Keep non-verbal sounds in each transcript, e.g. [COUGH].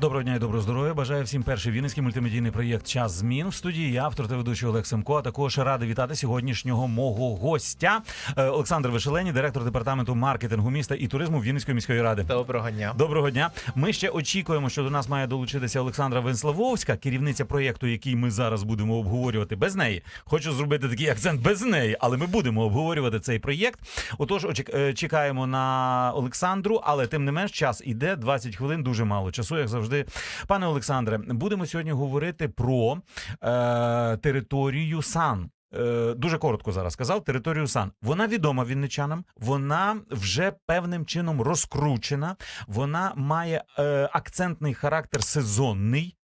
Доброго дня і доброго здоров'я. Бажаю всім перший вінницький мультимедійний проєкт Час змін в студії. Я автор та ведучий Олег Семко. А також радий вітати сьогоднішнього мого гостя Е, Олександр Вишелені, директор департаменту маркетингу міста і туризму Вінницької міської ради. Доброго дня. Доброго дня. Ми ще очікуємо, що до нас має долучитися Олександра Венславовська, керівниця проєкту, який ми зараз будемо обговорювати без неї. Хочу зробити такий акцент без неї, але ми будемо обговорювати цей проєкт. Отож, е, чекаємо на Олександру, але тим не менш час іде 20 хвилин. Дуже мало часу, як завжди. Пане Олександре, будемо сьогодні говорити про е, територію Сан. Е, Дуже коротко зараз сказав територію Сан. Вона відома вінничанам, вона вже певним чином розкручена, вона має е, акцентний характер сезонний.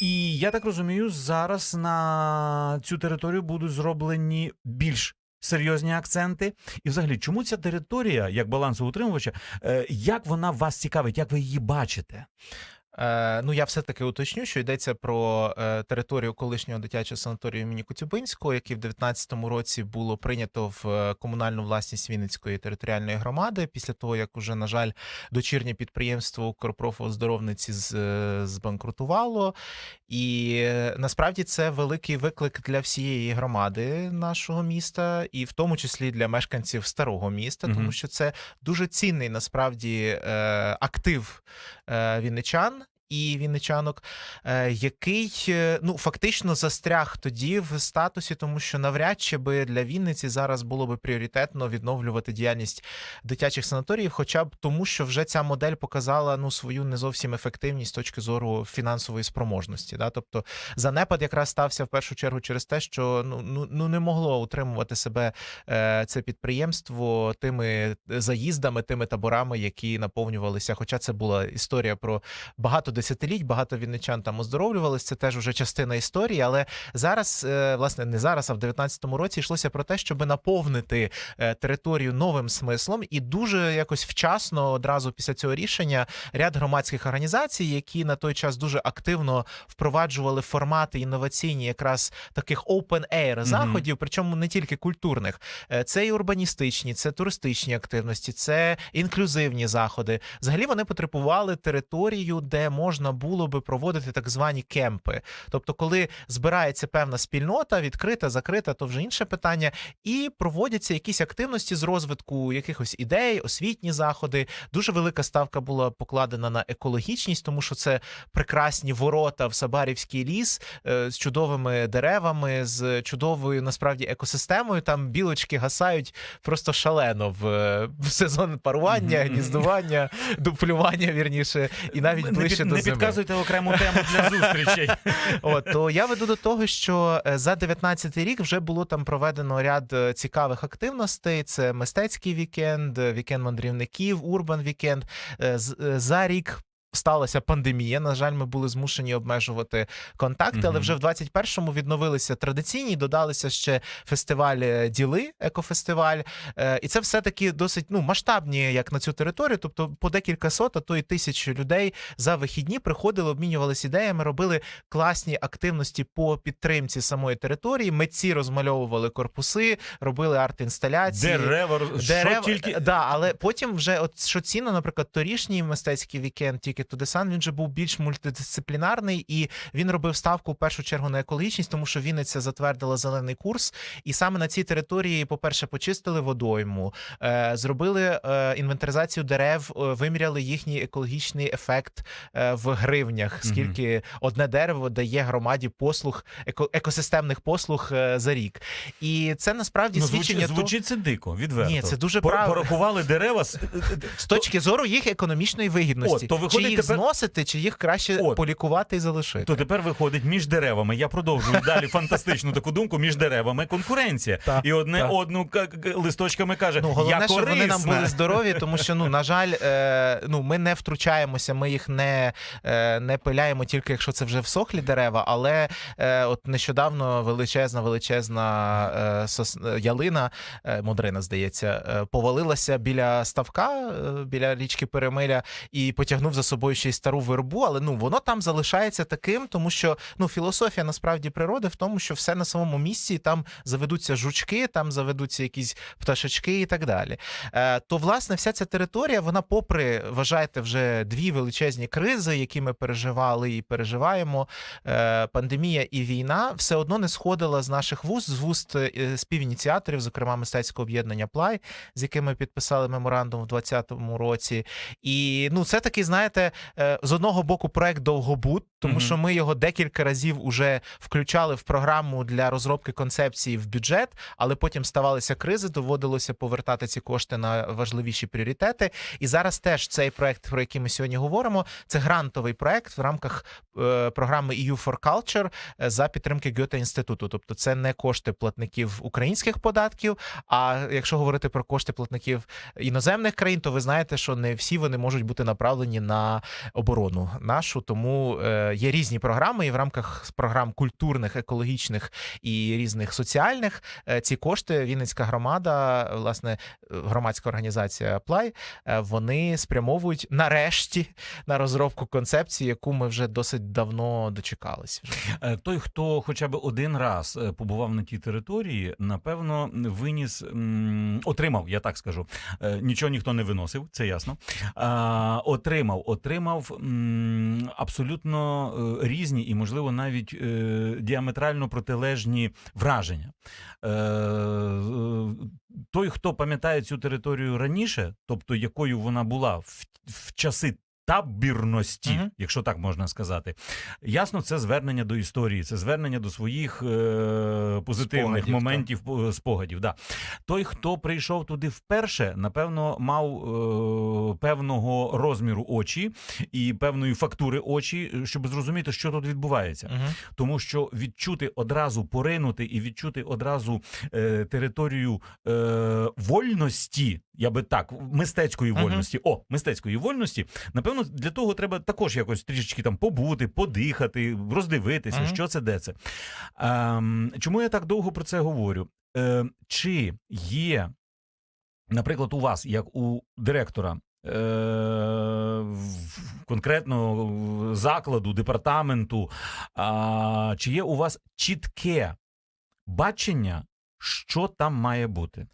І я так розумію, зараз на цю територію будуть зроблені більш серйозні акценти. І взагалі, чому ця територія, як балансоутримувача, е, як вона вас цікавить, як ви її бачите? Е, ну я все таки уточню, що йдеться про е, територію колишнього дитячого санаторію імені Коцюбинського, який в 19-му році було прийнято в е, комунальну власність Вінницької територіальної громади. Після того, як уже, на жаль, дочірнє підприємство Укрпрофу оздоровниці з, е, збанкрутувало. І насправді це великий виклик для всієї громади нашого міста, і в тому числі для мешканців старого міста, тому що це дуже цінний насправді актив вінничан. І вінничанок, е, який е, ну фактично застряг тоді в статусі, тому що навряд чи би для Вінниці зараз було би пріоритетно відновлювати діяльність дитячих санаторіїв, хоча б тому, що вже ця модель показала ну свою не зовсім ефективність з точки зору фінансової спроможності. Да? Тобто занепад якраз стався в першу чергу через те, що ну ну, ну не могло утримувати себе е, це підприємство тими заїздами, тими таборами, які наповнювалися. Хоча це була історія про багато десятиліть, багато вінничан там оздоровлювалися. Це теж вже частина історії. Але зараз, е, власне, не зараз, а в 19-му році йшлося про те, щоб наповнити е, територію новим смислом, і дуже якось вчасно, одразу після цього рішення, ряд громадських організацій, які на той час дуже активно впроваджували формати інноваційні, якраз таких open air заходів, причому не тільки культурних, Е, це і урбаністичні, це туристичні активності, це інклюзивні заходи. Взагалі вони потребували територію, де можна було би проводити так звані кемпи. Тобто, коли збирається певна спільнота, відкрита, закрита, то вже інше питання, і проводяться якісь активності з розвитку якихось ідей, освітні заходи. Дуже велика ставка була покладена на екологічність, тому що це прекрасні ворота в Сабарівський ліс е, з чудовими деревами, з чудовою насправді екосистемою. Там білочки гасають просто шалено в, е, в сезон парування, гніздування, дуплювання, вірніше, і навіть ближче до не зими. підказуйте окрему тему для [LAUGHS] зустрічей. От то я веду до того, що е, за 19-й рік вже було там проведено ряд е, цікавих активностей. Це мистецький вікенд, е, вікенд мандрівників, урбан вікенд. За рік. Сталася пандемія. На жаль, ми були змушені обмежувати контакти, але вже в 21-му відновилися традиційні, додалися ще фестиваль е, діли, екофестиваль. Е, І це все таки досить ну масштабні, як на цю територію. Тобто по декілька сот, а то й тисяч людей за вихідні приходили, обмінювалися ідеями, робили класні активності по підтримці самої території. Митці розмальовували корпуси, робили арт-інсталяції. Дерева, Дерева, що тільки да, але потім вже от що цінно, наприклад, торішній мистецький вікенд, тільки Тудесан, він же був більш мультидисциплінарний і він робив ставку в першу чергу на екологічність, тому що Вінниця затвердила зелений курс, і саме на цій території, по-перше, почистили водойму, е, зробили е, інвентаризацію дерев, е, виміряли їхній екологічний ефект в гривнях. Скільки одне дерево дає громаді послуг еко- екосистемних послуг за рік, і це насправді ну, свідчення звучить, це дико, відверто. Ні, це дуже правильно. Порахували дерева. с- з точки зору їх економічної вигідності. О, то виходить їх тепер- зносити, чи їх краще От. полікувати і залишити. То тепер виходить між деревами. Я продовжую [LAUGHS] далі фантастичну таку думку. Між деревами конкуренція. І одне одну листочками каже: Ну, головне, я щоб вони нам були здорові, тому що ну на жаль, е, ну ми не втручаємося, ми їх не, е, не пиляємо тільки якщо це вже всохлі дерева. Але е, от нещодавно величезна, величезна е, сос, е, ялина, е, модрина, здається, е, повалилася біля ставка, е, біля річки Перемиля, і потягнув за собою. Собою ще й стару вербу, але ну воно там залишається таким, тому що ну філософія насправді природи в тому, що все на самому місці, там заведуться жучки, там заведуться якісь пташечки і так далі. Е, то власне вся ця територія, вона, попри вважайте, вже дві величезні кризи, які ми переживали і переживаємо. Е, пандемія і війна все одно не сходила з наших вуст, з вуст е, співініціаторів, зокрема мистецького об'єднання Плай, з яким ми підписали меморандум в 2020 році. І ну, це такий, знаєте, з одного боку проект довгобуд, тому Мгм. що ми його декілька разів уже включали в програму для розробки концепції в бюджет, але потім ставалися кризи, доводилося повертати ці кошти на важливіші пріоритети. І зараз теж цей проект, про який ми сьогодні говоримо, це грантовий проект в рамках е, програми EU for Culture е, за підтримки Гьоте інституту. Тобто, це не кошти платників українських податків. А якщо говорити про кошти платників іноземних країн, то ви знаєте, що не всі вони можуть бути направлені на оборону нашу. Тому е, є різні програми, і в рамках програм культурних, екологічних і різних соціальних е, ці кошти Вінницька громада, власне, е, громадська організація Плай, вони спрямовують нарешті на розробку концепції, яку ми вже досить давно дочекались. Той, хто хоча б один раз побував на тій території, напевно, виніс, отримав, я так скажу. Нічого ніхто не виносив, це ясно. Отримав, отримав абсолютно е, різні і, можливо, навіть е, діаметрально протилежні враження. Е, Той, хто пам'ятає цю територію раніше, тобто якою вона була в часи. Табірності, Мгм. якщо так можна сказати, ясно, це звернення до історії, це звернення до своїх е, позитивних Спогадів, моментів, по- спогадів. Да. Той, хто прийшов туди вперше, напевно, мав е, певного розміру очі і певної фактури очі, щоб зрозуміти, що тут відбувається Мгм. тому що відчути одразу поринути і відчути одразу е, територію е, вольності, я би так, мистецької Мгм. вольності. О, мистецької вольності. Напевно, для того треба також якось трішечки там побути, подихати, роздивитися, Мгм. що це, де це. Ем, чому я так довго про це говорю? Е, чи є, наприклад, у вас, як у директора, е, конкретно закладу, департаменту, а, чи є у вас чітке бачення, що там має бути?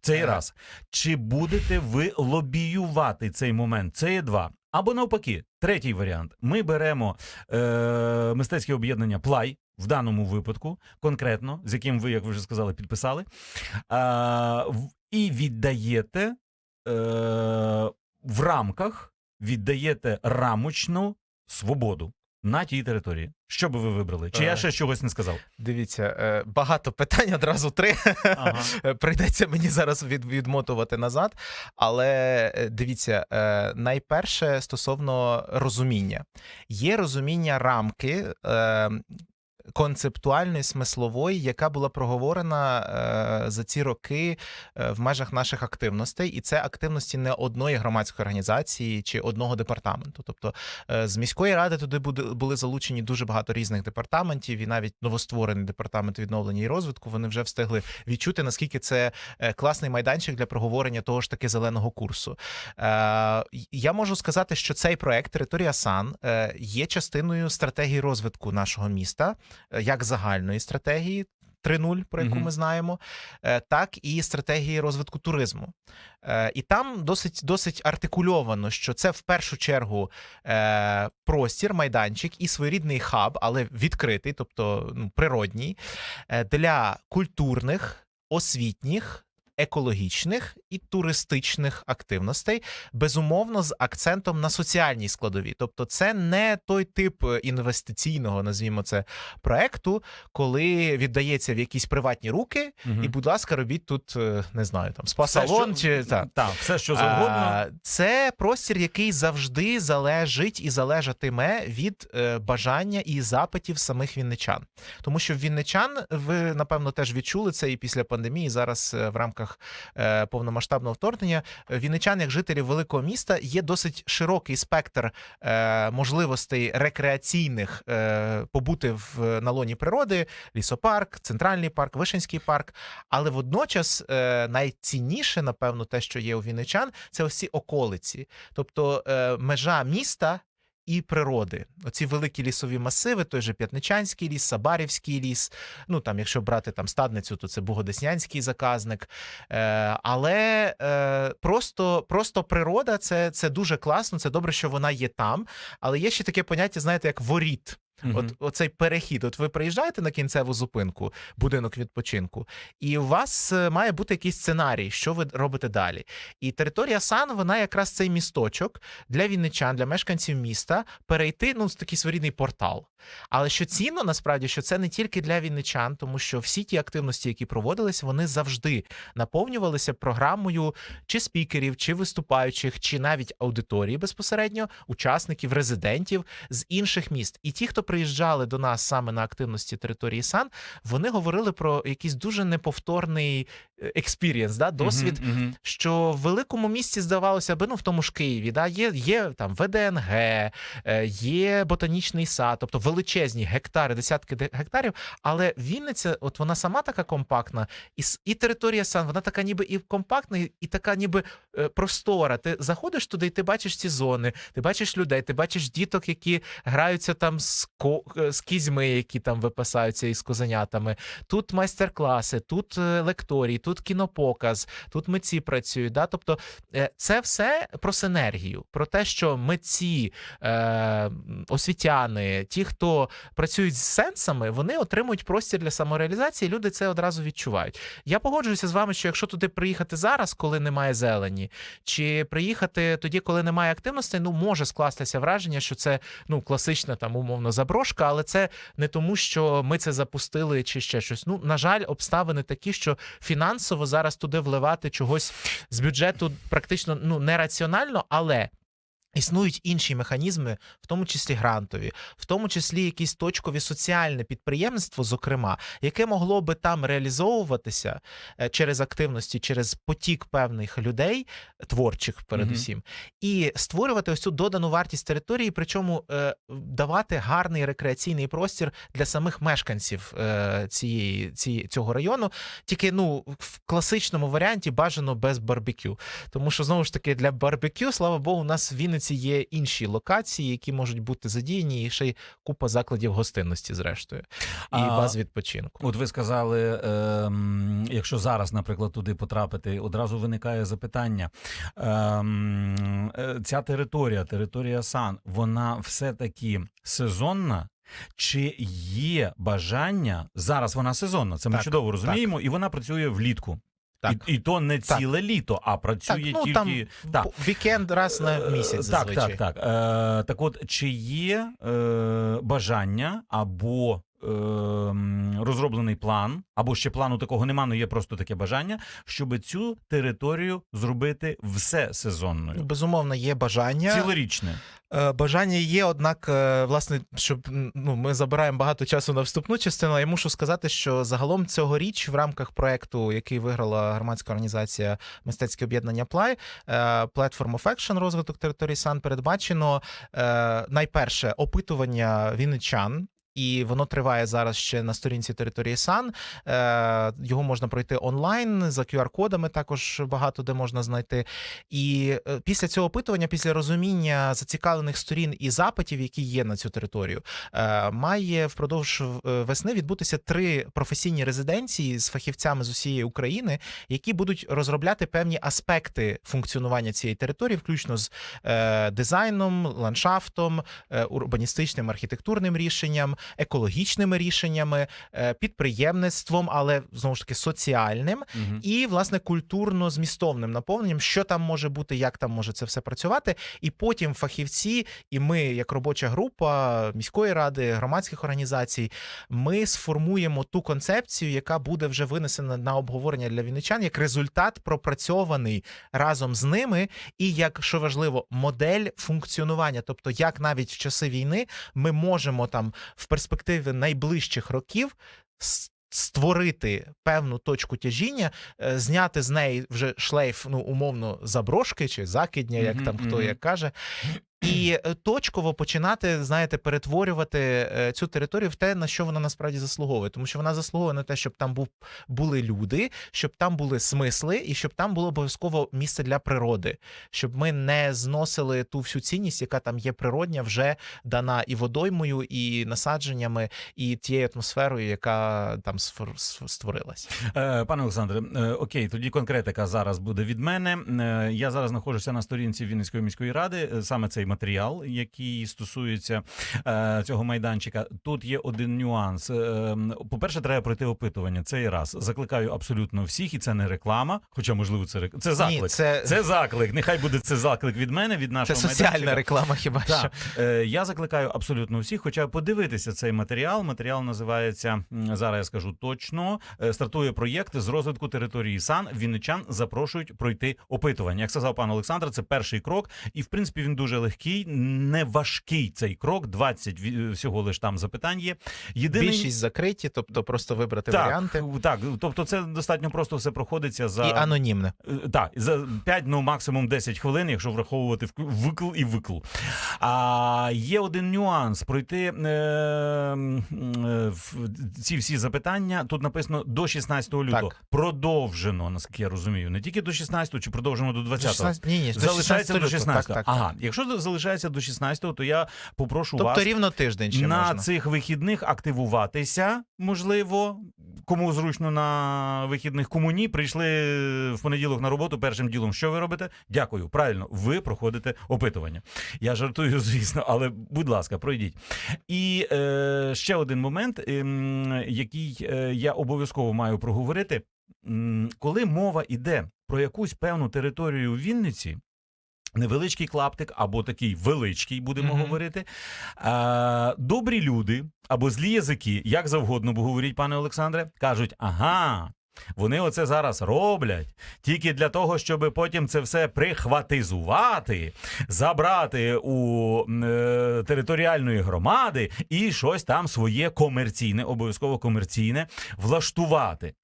Це і Е. раз. Чи будете ви лобіювати цей момент? Це є два. Або навпаки, третій варіант. Ми беремо е, мистецьке об'єднання Плай в даному випадку, конкретно, з яким ви, як ви вже сказали, підписали, е, і віддаєте е, в рамках, віддаєте рамочну свободу на тій території. Що би ви вибрали? Чи я Е. ще чогось не сказав? Дивіться, е, багато питань одразу три. Ага. Е, Прийдеться мені зараз від, відмотувати назад. Але дивіться, найперше стосовно розуміння. Є розуміння рамки. Концептуальної, смислової, яка була проговорена е, за ці роки е, в межах наших активностей, і це активності не одної громадської організації чи одного департаменту. Тобто е, з міської ради туди були залучені дуже багато різних департаментів, і навіть новостворений департамент відновлення і розвитку. Вони вже встигли відчути, наскільки це класний майданчик для проговорення того ж таки зеленого курсу. Я можу сказати, що цей проект Територія Сан є частиною стратегії розвитку нашого міста, як загальної стратегії. 3.0, про яку Мгм. ми знаємо, е, так і стратегії розвитку туризму. Е, І там досить досить артикульовано, що це в першу чергу е, простір, майданчик і своєрідний хаб, але відкритий, тобто ну, природній, е, для культурних, освітніх. Екологічних і туристичних активностей, безумовно, з акцентом на соціальній складові. Тобто, це не той тип е, інвестиційного, назвімо це проекту, коли віддається в якісь приватні руки, Мгм. і, будь ласка, робіть тут, е, не знаю, там Все, спа-салон що- чи так. Так, все, що завгодно. А, Це простір, який завжди залежить і залежатиме від е, бажання і запитів самих вінничан. Тому що вінничан, ви напевно теж відчули це і після пандемії. Зараз в рамках е, повномасштабного вторгнення вінничан, як жителів великого міста, є досить широкий спектр е, можливостей рекреаційних е, побути в на лоні природи, лісопарк, центральний парк, Вишенський парк. Але водночас найцінніше, напевно, те, що є у вінничан, це ось ці околиці. Тобто межа міста і природи. Оці великі лісові масиви, той же П'ятничанський ліс, Сабарівський ліс. Ну там, якщо брати там стадницю, то це Богодеснянський заказник. Е, але е, просто, просто природа це, це дуже класно. Це добре, що вона є там. Але є ще таке поняття, знаєте, як воріт. Мгм. От оцей перехід. От ви приїжджаєте на кінцеву зупинку, будинок відпочинку, і у вас е, має бути якийсь сценарій, що ви робите далі. І територія Сан, вона якраз цей місточок для вінничан, для мешканців міста перейти ну, з такий своєрідний портал. Але що цінно, насправді, що це не тільки для вінничан, тому що всі ті активності, які проводились, вони завжди наповнювалися програмою чи спікерів, чи виступаючих, чи навіть аудиторії безпосередньо, учасників, резидентів з інших міст. І ті, хто приїжджали до нас саме на активності території Сан, вони говорили про якийсь дуже неповторний експірієнс, да, досвід. Мгм, мгм. Що в великому місті здавалося би, ну в тому ж Києві, да, є, є там ВДНГ, е, є ботанічний сад, тобто величезні гектари, десятки гектарів. Але Вінниця, от вона сама така компактна, і, і територія сан, вона така ніби і компактна, і- така ніби е, простора. Ти заходиш туди, і ти бачиш ці зони, ти бачиш людей, ти бачиш діток, які граються там з, ко, е, з кізьми, які там випасаються із козенятами. Тут майстер-класи, тут лекторії, тут кінопоказ, тут митці працюють. Да? Тобто е, це все про синергію, про те, що митці, е, освітяни, ті, хто працюють з сенсами, вони отримують простір для самореалізації. Люди це одразу відчувають. Я погоджуюся з вами, що якщо туди приїхати зараз, коли немає зелені, чи приїхати тоді, коли немає активності, ну може скластися враження, що це ну класична там умовно заброшка, але це не тому, що ми це запустили чи ще щось. Ну на жаль, обставини такі, що фінансово зараз туди вливати чогось з бюджету практично ну нераціонально, але. Існують інші механізми, в тому числі грантові, в тому числі якісь точкові соціальне підприємництво, зокрема, яке могло би там реалізовуватися е, через активності, через потік певних людей, творчих передусім, і створювати ось цю додану вартість території, причому е, давати гарний рекреаційний простір для самих мешканців е, цієї, цієї цього району. Тільки ну в класичному варіанті бажано без барбекю. Тому що знову ж таки для барбекю, слава Богу, у нас в Вінниці є інші локації, які можуть бути задіяні, і ще й купа закладів гостинності, зрештою, і А, баз відпочинку. От ви сказали, ем, якщо зараз, наприклад, туди потрапити, одразу виникає запитання. Ем, е, ця територія, територія Сан, вона все-таки сезонна? Чи є бажання зараз? Вона сезонна, це ми Так, чудово розуміємо, і вона працює влітку. Так. І, і то не Так. ціле літо, а працює Так, ну, тільки там так. Вікенд раз на місяць. Е, Так, зазвичай. так, так. Е, так от, чи є е, бажання або розроблений план, або ще плану такого нема, але є просто таке бажання, щоб цю територію зробити все сезонною, Безумовно, є бажання. цілорічне. Е, Бажання є, однак, е, власне, щоб ну, ми забираємо багато часу на вступну частину. Я мушу сказати, що загалом цьогоріч в рамках проекту, який виграла громадська організація Мистецьке об'єднання Плай, е, Platform of Action розвиток території САН передбачено найперше опитування вінничан. І воно триває зараз ще на сторінці території САН. Е, Його можна пройти онлайн за QR-кодами, також багато де можна знайти. І е, після цього опитування, після розуміння зацікавлених сторін і запитів, які є на цю територію, е, має впродовж весни відбутися три професійні резиденції з фахівцями з усієї України, які будуть розробляти певні аспекти функціонування цієї території, включно з дизайном, ландшафтом, урбаністичним архітектурним рішенням, екологічними рішеннями, е, підприємництвом, але знову ж таки соціальним Мгм. і власне культурно змістовним наповненням, що там може бути, як там може це все працювати. І потім фахівці, і ми, як робоча група міської ради, громадських організацій, ми сформуємо ту концепцію, яка буде вже винесена на обговорення для вінничан, як результат пропрацьований разом з ними, і як що важливо, модель функціонування, тобто як навіть в часи війни ми можемо там в перспективі найближчих років. Створити певну точку тяжіння, е, зняти з неї вже шлейф, ну умовно, заброшки чи закидня, як Мгм, там хто як каже, і е, точково починати, знаєте, перетворювати е, цю територію в те, на що вона насправді заслуговує. Тому що вона заслуговує на те, щоб там був були люди, щоб там були смисли, і щоб там було обов'язково місце для природи, щоб ми не зносили ту всю цінність, яка там є природня, вже дана і водоймою, і насадженнями, і тією атмосферою, яка там створилась. Е, Пане Олександре, окей, тоді конкретика зараз буде від мене. Я зараз знаходжуся на сторінці Вінницької міської ради. Саме цей матеріал, який стосується е, цього майданчика. Тут є один нюанс. Е, По-перше, треба пройти опитування. Цей раз закликаю абсолютно всіх, і це не реклама. Хоча, можливо, це рек- це заклик. Ні, це, Це заклик. Нехай буде це заклик від мене, від це нашого соціальна майданчика. реклама, хіба що. Е, я закликаю абсолютно всіх, хоча подивитися цей матеріал. Матеріал називається зараз. Я скажу точно. е, Стартує проєкт з розвитку території сан. Вінничан запрошують пройти опитування. Як сказав пан Олександр, це перший крок, і в принципі він дуже легкий, не важкий цей крок. 20 всього лиш там запитань є. Єдиний Більшість закриті, тобто просто вибрати так, варіанти. так, тобто це достатньо просто все проходиться за І анонімне. Е, Так, за 5, ну максимум 10 хвилин, якщо враховувати викл і викл. А є один нюанс: пройти е, е, ці всі запитання. Тут написано до 16 лютого. Так. Продовжено, наскільки я розумію. Не тільки до 16, чи продовжено до 20. 16, ні, ні, Залишається до 16 16. Так, так, ага, так. якщо до- залишається до 16-го, то я попрошу Тобто вас рівно тиждень ще на можна. цих вихідних активуватися, можливо, кому зручно на вихідних, кому ні, прийшли в понеділок на роботу. Першим ділом, що ви робите? Дякую. Правильно, ви проходите опитування. Я жартую, звісно, але будь ласка, пройдіть. І е, ще один момент, ем, який е, я обов'язково маю проговорити. Коли мова йде про якусь певну територію в Вінниці. Невеличкий клаптик або такий величкий, будемо Мгм. говорити. А, добрі люди або злі язики, як завгодно, бо говоріть, пане Олександре, кажуть: ага. Вони оце зараз роблять тільки для того, щоб потім це все прихватизувати, забрати у е, територіальної громади і щось там своє комерційне, обов'язково комерційне влаштувати.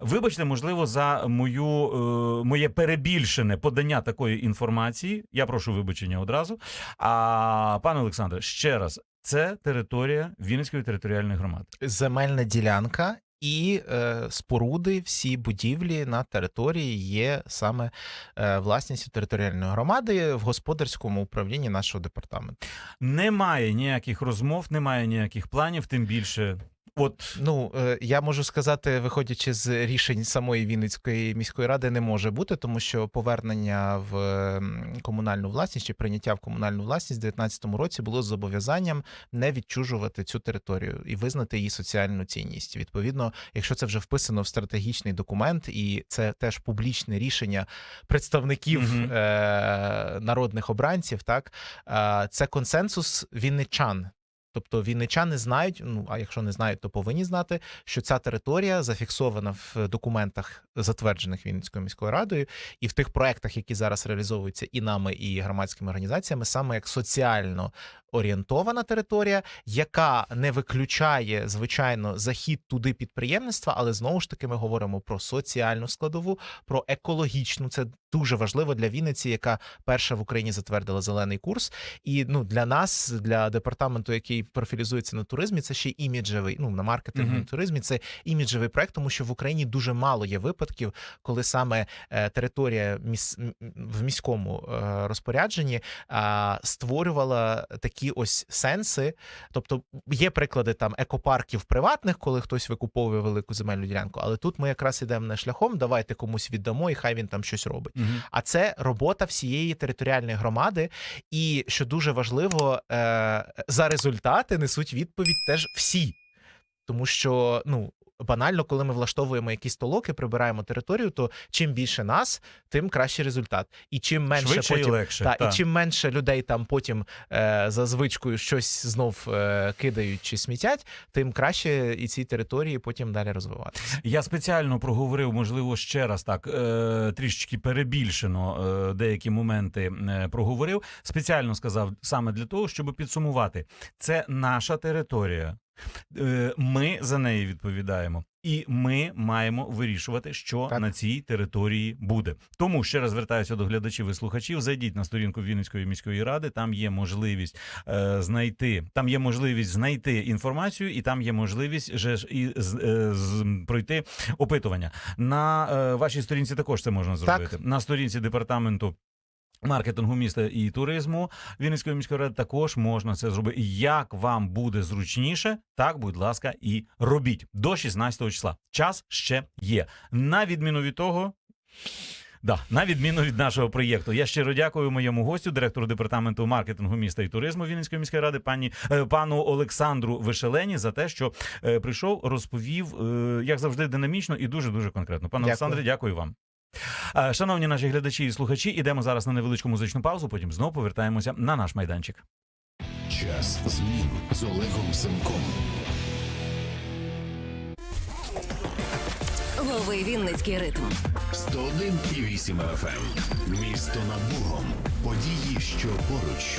Вибачте, можливо, за мою е, моє перебільшене подання такої інформації. Я прошу вибачення одразу. А пане Олександре, ще раз, це територія Вінницької територіальної громади. Земельна ділянка і е, споруди, всі будівлі на території є саме е, власністю територіальної громади в господарському управлінні нашого департаменту. Немає ніяких розмов, немає ніяких планів, тим більше. От Ну е, я можу сказати, виходячи з рішень самої Вінницької міської ради, не може бути, тому що повернення в комунальну власність чи прийняття в комунальну власність в 2019 році було з зобов'язанням не відчужувати цю територію і визнати її соціальну цінність. Відповідно, якщо це вже вписано в стратегічний документ, і це теж публічне рішення представників Мгм. е- народних обранців, так е, це консенсус вінничан. Тобто вінничани знають, ну а якщо не знають, то повинні знати, що ця територія зафіксована в документах, затверджених Вінницькою міською радою, і в тих проектах, які зараз реалізовуються і нами, і громадськими організаціями, саме як соціально орієнтована територія, яка не виключає звичайно захід туди підприємництва, але знову ж таки ми говоримо про соціальну складову, про екологічну. Це дуже важливо для Вінниці, яка перша в Україні затвердила зелений курс. І ну для нас, для департаменту, який профілізується на туризмі, це ще й іміджевий. Ну на маркетингу Мгм. на туризмі це іміджевий проект, тому що в Україні дуже мало є випадків, коли саме е, територія міс... в міському е, розпорядженні створювала такі ось сенси. Тобто є приклади там екопарків приватних, коли хтось викуповує велику земельну ділянку, але тут ми якраз ідемо не шляхом, давайте комусь віддамо, і хай він там щось робить. Мгм. А це робота всієї територіальної громади. І що дуже важливо, е, за результати несуть відповідь теж всі. Тому що, ну. Банально, коли ми влаштовуємо якісь толоки, прибираємо територію, то чим більше нас, тим кращий результат. І чим менше швидше потім і легше. та, та. і чим менше людей там потім е, за звичкою щось знов е, кидають чи смітять, тим краще і ці території потім далі розвиватися. Я спеціально проговорив, можливо, ще раз так е, трішечки перебільшено е, деякі моменти е, проговорив. Спеціально сказав саме для того, щоб підсумувати, це наша територія. Е, Ми за неї відповідаємо. І ми маємо вирішувати, що Так. на цій території буде. Тому ще раз звертаюся до глядачів і слухачів. Зайдіть на сторінку Вінницької міської ради. Там є можливість е, знайти. Там є можливість знайти інформацію, і там є можливість же ж і з, е, з, пройти опитування. На е, вашій сторінці також це можна зробити. На сторінці департаменту. Маркетингу міста і туризму Вінницької міської ради також можна це зробити. Як вам буде зручніше, так, будь ласка, і робіть до 16 числа. Час ще є. На відміну від того. Да, на відміну від нашого проєкту, я щиро дякую моєму гостю, директору департаменту маркетингу міста і туризму Вінницької міської ради, пані е, пану Олександру Вишелені, за те, що е, прийшов, розповів, е, як завжди, динамічно і дуже дуже конкретно. Пане Дякую. Олександре, дякую вам. Е, Шановні наші глядачі і слухачі, ідемо зараз на невеличку музичну паузу. Потім знову повертаємося на наш майданчик. Час змін з Олегом Семком. Лови Вінницький ритм. 101,8 FM. Місто над Богом. Події, що поруч.